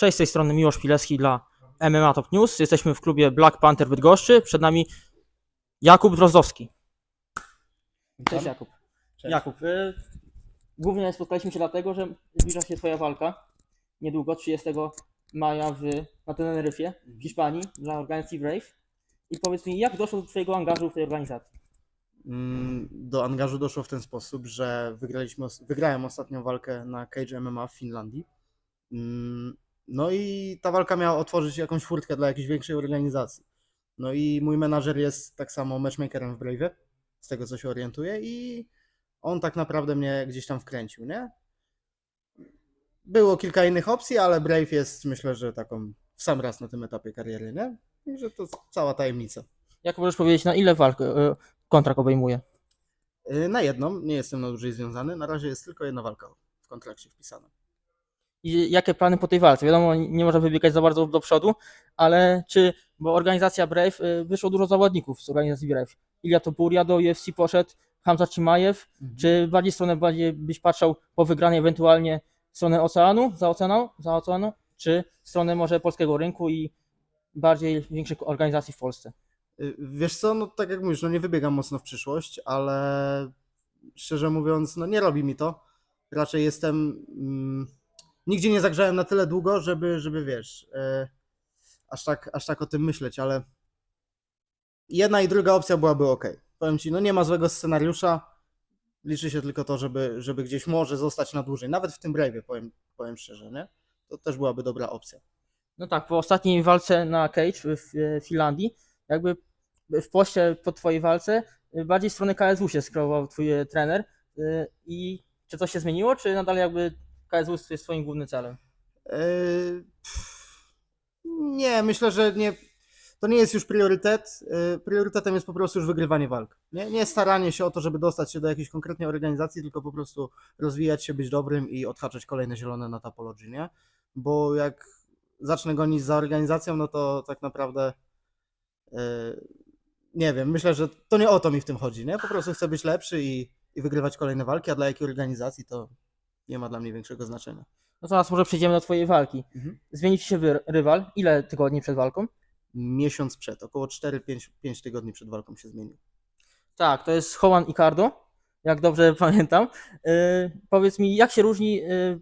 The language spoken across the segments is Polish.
Cześć, z tej strony Miłosz Pilewski dla MMA Top News. Jesteśmy w klubie Black Panther Bydgoszczy. Przed nami Jakub Drozdowski. Cześć Jakub. Cześć. Jakub, y, głównie spotkaliśmy się dlatego, że zbliża się Twoja walka niedługo, 30 maja w, na Teneryfie w Hiszpanii dla organizacji Brave. I powiedz mi, jak doszło do Twojego angażu w tej organizacji? Mm, Do angażu doszło w ten sposób, że wygraliśmy, wygrałem ostatnią walkę na Cage MMA w Finlandii. No i ta walka miała otworzyć jakąś furtkę dla jakiejś większej organizacji. No i mój menadżer jest tak samo matchmakerem w Brave, z tego co się orientuję i on tak naprawdę mnie gdzieś tam wkręcił, nie? Było kilka innych opcji, ale Brave jest myślę, że taką w sam raz na tym etapie kariery, nie? Także to cała tajemnica. Jak możesz powiedzieć, na ile walk y, kontrakt obejmuje? Y, Na jedną, nie jestem na dłużej związany. Na razie jest tylko jedna walka w kontrakcie wpisana. I jakie plany po tej walce? Wiadomo, nie można wybiegać za bardzo do przodu, ale czy, bo organizacja Brave, y, wyszło dużo zawodników z organizacji Brave. Ilia Topuria do UFC poszedł, Hamza Cimajew, czy bardziej stronę bardziej byś patrzał po wygranej ewentualnie stronę oceanu, za oceaną, za oceanu, czy stronę może polskiego rynku i bardziej większych organizacji w Polsce? Y, Wiesz co, no tak jak mówisz, no nie wybiegam mocno w przyszłość, ale szczerze mówiąc, no nie robi mi to. Raczej jestem. Mm, nigdzie nie zagrzałem na tyle długo, żeby, żeby wiesz, y, aż, tak, aż tak o tym myśleć, ale jedna i druga opcja byłaby ok. Powiem ci, no nie ma złego scenariusza. Liczy się tylko to, żeby, żeby gdzieś może zostać na dłużej. Nawet w tym Brave'ie, powiem, powiem szczerze, nie? To też byłaby dobra opcja. No tak, po ostatniej walce na Cage w, Finlandii, jakby w poście po twojej walce y, bardziej w stronę KSW się skierował twój e, trener y, i czy coś się zmieniło, czy nadal jakby KSW jest twoim głównym celem? Yy, Nie, myślę, że nie. To nie jest już priorytet. Yy, Priorytetem jest po prostu już wygrywanie walk. Nie, nie staranie się o to, żeby dostać się do jakiejś konkretnej organizacji, tylko po prostu rozwijać się, być dobrym i odhaczać kolejne zielone na Tapology, nie? Bo jak zacznę gonić za organizacją, no to tak naprawdę yy, nie wiem, myślę, że to nie o to mi w tym chodzi, nie? Po prostu chcę być lepszy i, i wygrywać kolejne walki, a dla jakiej organizacji to nie ma dla mnie większego znaczenia. No to teraz może przejdziemy do twojej walki. Mhm. Ci się wy- rywal? Ile tygodni przed walką? miesiąc przed, około 4-5 tygodni przed walką się zmienił. Tak, to jest Juan Icardo, jak dobrze pamiętam. Y, powiedz mi, jak się różni y,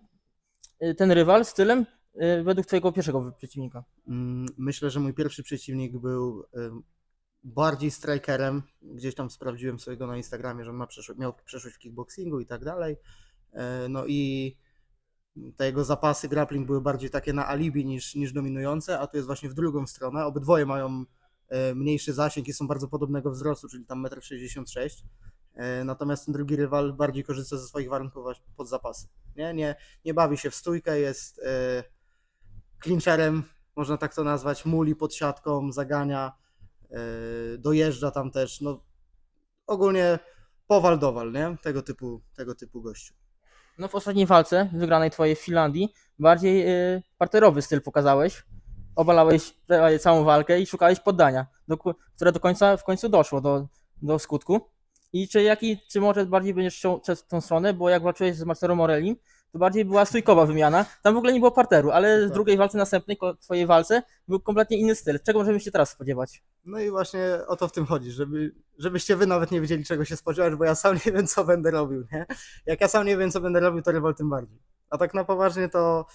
y, ten rywal stylem y, według twojego pierwszego przeciwnika? Mm, Myślę, że mój pierwszy przeciwnik był ym, bardziej strikerem. Gdzieś tam sprawdziłem sobie go na Instagramie, że ma przeszło- miał przeszłość w kickboxingu i tak dalej. E, No i te jego zapasy grappling były bardziej takie na alibi niż, niż dominujące, a tu jest właśnie w drugą stronę. Obydwoje mają e, mniejszy zasięg i są bardzo podobnego wzrostu, czyli tam 1,66 m. E, Natomiast ten drugi rywal bardziej korzysta ze swoich warunków pod zapasy. Nie, nie, nie bawi się w stójkę, jest clincherem, można tak to nazwać, muli pod siatką, zagania, dojeżdża tam też. No, ogólnie powal dowal, nie? Tego typu, tego typu gościu. No w ostatniej walce, wygranej twojej w Finlandii, bardziej y, parterowy styl pokazałeś. Obalałeś prawie całą walkę i szukałeś poddania, do, które do końca w końcu doszło do, do skutku. I czy jaki, czy może bardziej będziesz chciał przez tą stronę, bo jak walczyłeś z Marcelo Morellim, to bardziej była stójkowa wymiana. Tam w ogóle nie było parteru, ale w drugiej walce następnej, twojej walce, był kompletnie inny styl. Czego możemy się teraz spodziewać? No i właśnie o to w tym chodzi, żeby, żebyście wy nawet nie wiedzieli, czego się spodziewać, bo ja sam nie wiem, co będę robił, nie? Jak ja sam nie wiem, co będę robił, to rywal tym bardziej. A tak na poważnie to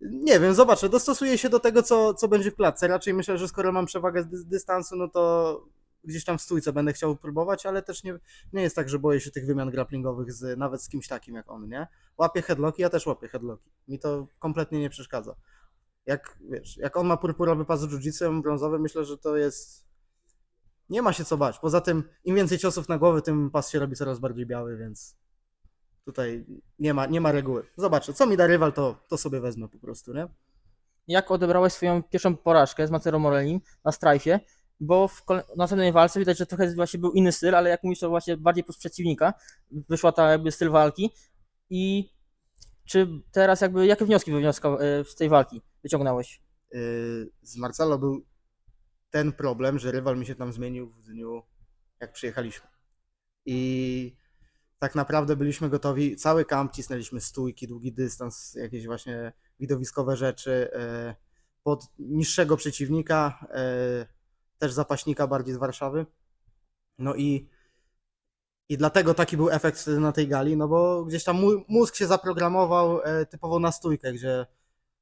nie wiem, zobaczę, dostosuję się do tego, co, co będzie w klatce. Raczej myślę, że skoro mam przewagę z dy- dystansu, no to gdzieś tam w stójce będę chciał próbować, ale też nie, nie jest tak, że boję się tych wymian grapplingowych z, nawet z kimś takim jak on, nie? Łapię headlocki, ja też łapię headlocki. Mi to kompletnie nie przeszkadza. Jak, wiesz, jak on ma purpurowy pas z jiu-jitsu, brązowy, myślę, że to jest... Nie ma się co bać. Poza tym, im więcej ciosów na głowę, tym pas się robi coraz bardziej biały, więc tutaj nie ma, nie ma reguły. Zobaczę, co mi da rywal, to, to sobie wezmę po prostu, nie? Jak odebrałeś swoją pierwszą porażkę z Marcelo Morellim na strajfie? Bo w następnej walce widać, że trochę właśnie był inny styl, ale jak mówisz, to właśnie bardziej plus przeciwnika. Wyszła ta jakby styl walki. I czy teraz jakby, jakie wnioski wywnioska e, z tej walki wyciągnąłeś? Yy, Z Marcelo był ten problem, że rywal mi się tam zmienił w dniu, jak przyjechaliśmy. I tak naprawdę byliśmy gotowi, cały kamp cisnęliśmy stójki, długi dystans, jakieś właśnie widowiskowe rzeczy e, pod niższego przeciwnika, e, też zapaśnika bardziej z Warszawy. No i, i dlatego taki był efekt na tej gali, no bo gdzieś tam mózg się zaprogramował e, typowo na stójkę, gdzie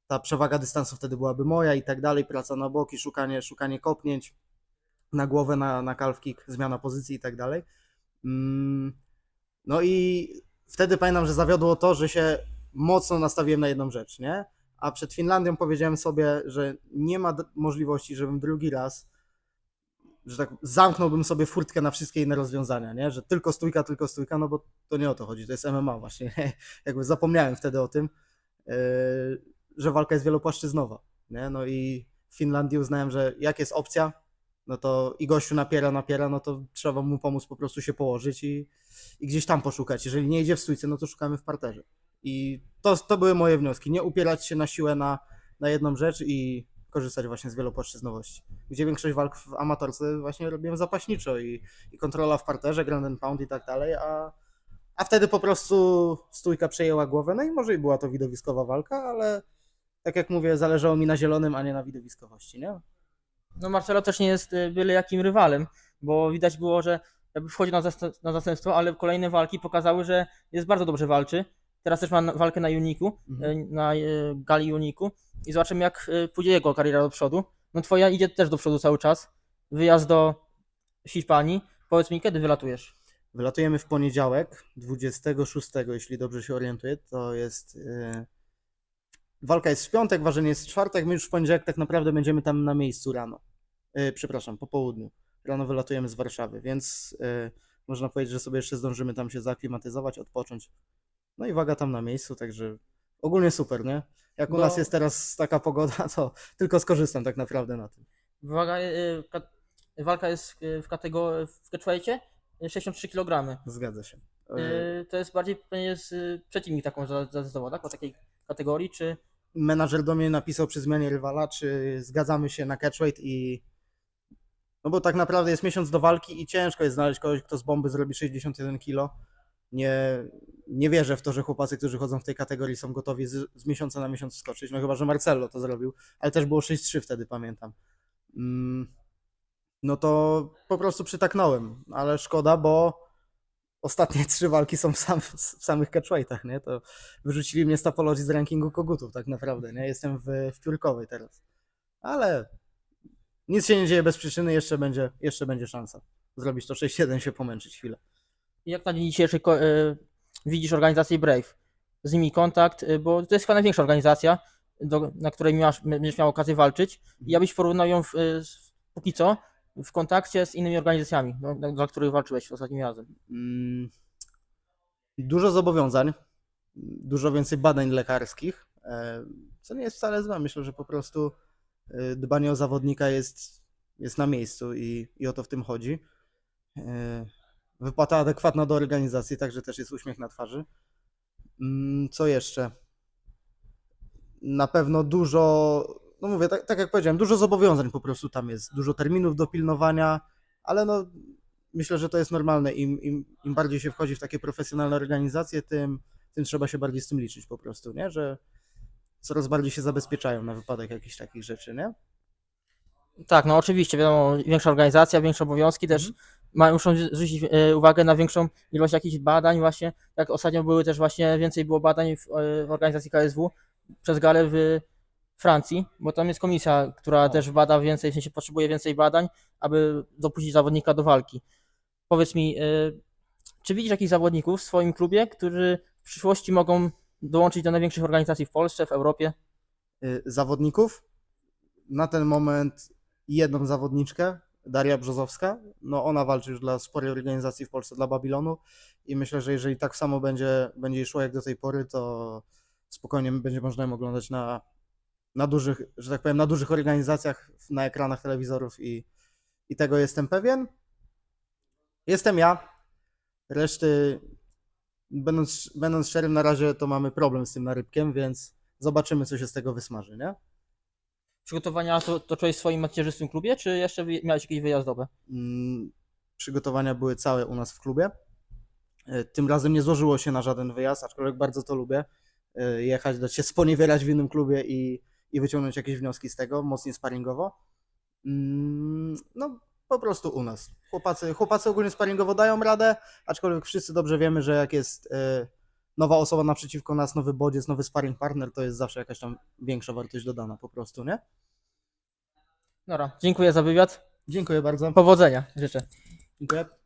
ta przewaga dystansu wtedy byłaby moja i tak dalej, praca na boki, szukanie, szukanie kopnięć na głowę, na, na calf kick, zmiana pozycji i tak dalej. Mm, No i wtedy pamiętam, że zawiodło to, że się mocno nastawiłem na jedną rzecz, nie? A przed Finlandią powiedziałem sobie, że nie ma możliwości, żebym drugi raz, że tak zamknąłbym sobie furtkę na wszystkie inne rozwiązania, nie? Że tylko stójka, tylko stójka, no bo to nie o to chodzi, to jest MMA właśnie. nie? Jakby zapomniałem wtedy o tym, yy, że walka jest wielopłaszczyznowa, nie? No i w Finlandii uznałem, że jak jest opcja, no to i gościu napiera, napiera, no to trzeba mu pomóc po prostu się położyć i, i gdzieś tam poszukać. Jeżeli nie idzie w stójce, no to szukamy w parterze. I to, to były moje wnioski. Nie upierać się na siłę na, na jedną rzecz i korzystać właśnie z wielopłaszczyznowości. Gdzie większość walk w amatorce właśnie robiłem zapaśniczo i, i kontrola w parterze, ground and pound i tak dalej, a, a wtedy po prostu stójka przejęła głowę, no i może i była to widowiskowa walka, ale tak jak mówię, zależało mi na zielonym, a nie na widowiskowości, nie? No Marcelo też nie jest y, byle jakim rywalem, bo widać było, że jakby wchodzi na, zast- na zastępstwo, ale kolejne walki pokazały, że jest bardzo dobrze walczy. Teraz też ma walkę na Uniku, Mhm. y, na y, gali Uniku i zobaczymy jak y, pójdzie jego kariera do przodu. No twoja idzie też do przodu cały czas. Wyjazd do Hiszpanii. Powiedz mi, kiedy wylatujesz? Wylatujemy w poniedziałek, 26, jeśli dobrze się orientuję. To jest. Yy... Walka jest w piątek, ważenie jest w czwartek. My już w poniedziałek tak naprawdę będziemy tam na miejscu rano. Yy, przepraszam, po południu. Rano wylatujemy z Warszawy, więc yy, można powiedzieć, że sobie jeszcze zdążymy tam się zaklimatyzować, odpocząć. No i waga tam na miejscu, także ogólnie super, nie? Jak u No. nas jest teraz taka pogoda, to tylko skorzystam tak naprawdę na tym. Waga, y, ka- walka jest y, w kategorii w catchweightie y, 63 kg. Zgadza się. Yy, Y, To jest bardziej pewnie jest y, przeciwnik taką za- zadecydował, tak? O takiej kategorii, czy menadżer do mnie napisał przy zmianie rywala, czy zgadzamy się na catchweight i no bo tak naprawdę jest miesiąc do walki i ciężko jest znaleźć kogoś, kto z bomby zrobi 61 kilo. Nie, nie wierzę w to, że chłopacy, którzy chodzą w tej kategorii są gotowi z, z miesiąca na miesiąc skoczyć, no chyba, że Marcello to zrobił, ale też było 6-3 wtedy, pamiętam. Mm, no to po prostu przytaknąłem, ale szkoda, bo ostatnie trzy walki są w, sam, w samych catchweightach, nie? To wyrzucili mnie z topologii z rankingu kogutów tak naprawdę, nie? Jestem w, w piórkowej teraz. Ale nic się nie dzieje bez przyczyny, jeszcze będzie, jeszcze będzie szansa. Zrobić to 6-1, się pomęczyć chwilę. jak na dzień dzisiejszy y, widzisz organizację Brave? Z nimi kontakt, y, bo to jest chyba największa organizacja, do, na której masz, będziesz miał okazję walczyć. I ja byś porównał ją w, y, z- póki co w kontakcie z innymi organizacjami, no, dla, których walczyłeś ostatnim razem. Mm, Dużo zobowiązań, dużo więcej badań lekarskich, e, co nie jest wcale złe. Myślę, że po prostu e, dbanie o zawodnika jest, jest na miejscu i, i o to w tym chodzi. Wypłata adekwatna do organizacji, także też jest uśmiech na twarzy. Mm, Co jeszcze? Na pewno dużo, no mówię, tak, tak jak powiedziałem, dużo zobowiązań po prostu tam jest, dużo terminów do pilnowania, ale no myślę, że to jest normalne. Im, im, im bardziej się wchodzi w takie profesjonalne organizacje, tym, tym trzeba się bardziej z tym liczyć po prostu, nie? Że coraz bardziej się zabezpieczają na wypadek jakichś takich rzeczy, nie? Tak, no oczywiście, wiadomo, większa organizacja, większe obowiązki też mają, muszą zwrócić e, uwagę na większą ilość jakichś badań właśnie, jak ostatnio były też właśnie, więcej było badań w, e, w organizacji KSW przez galę w Francji, bo tam jest komisja, która O. też bada więcej, w sensie potrzebuje więcej badań, aby dopuścić zawodnika do walki. Powiedz mi, e, czy widzisz jakichś zawodników w swoim klubie, którzy w przyszłości mogą dołączyć do największych organizacji w Polsce, w Europie? Zawodników na ten moment jedną zawodniczkę, Daria Brzozowska. No ona walczy już dla sporej organizacji w Polsce, dla Babilonu i myślę, że jeżeli tak samo będzie, będzie szło jak do tej pory, to spokojnie będzie można ją oglądać na, na dużych, że tak powiem, na dużych organizacjach, na ekranach telewizorów i, i tego jestem pewien. Jestem ja. Reszty, będąc, będąc szczerym, na razie to mamy problem z tym narybkiem, więc zobaczymy, co się z tego wysmaży, nie? Przygotowania to, toczyłeś w swoim macierzystym klubie, czy jeszcze miałeś jakieś wyjazdowe? Mm, Przygotowania były całe u nas w klubie. E, Tym razem nie złożyło się na żaden wyjazd, aczkolwiek bardzo to lubię. e, Jechać, dać się sponiewierać w innym klubie i, i wyciągnąć jakieś wnioski z tego, mocniej sparingowo. Mm, No, po prostu u nas. Chłopacy, chłopacy ogólnie sparingowo dają radę, aczkolwiek wszyscy dobrze wiemy, że jak jest e, nowa osoba naprzeciwko nas, nowy bodziec, nowy sparring partner, to jest zawsze jakaś tam większa wartość dodana po prostu, nie? Dobra, dziękuję za wywiad. Dziękuję bardzo. Powodzenia życzę. Dziękuję.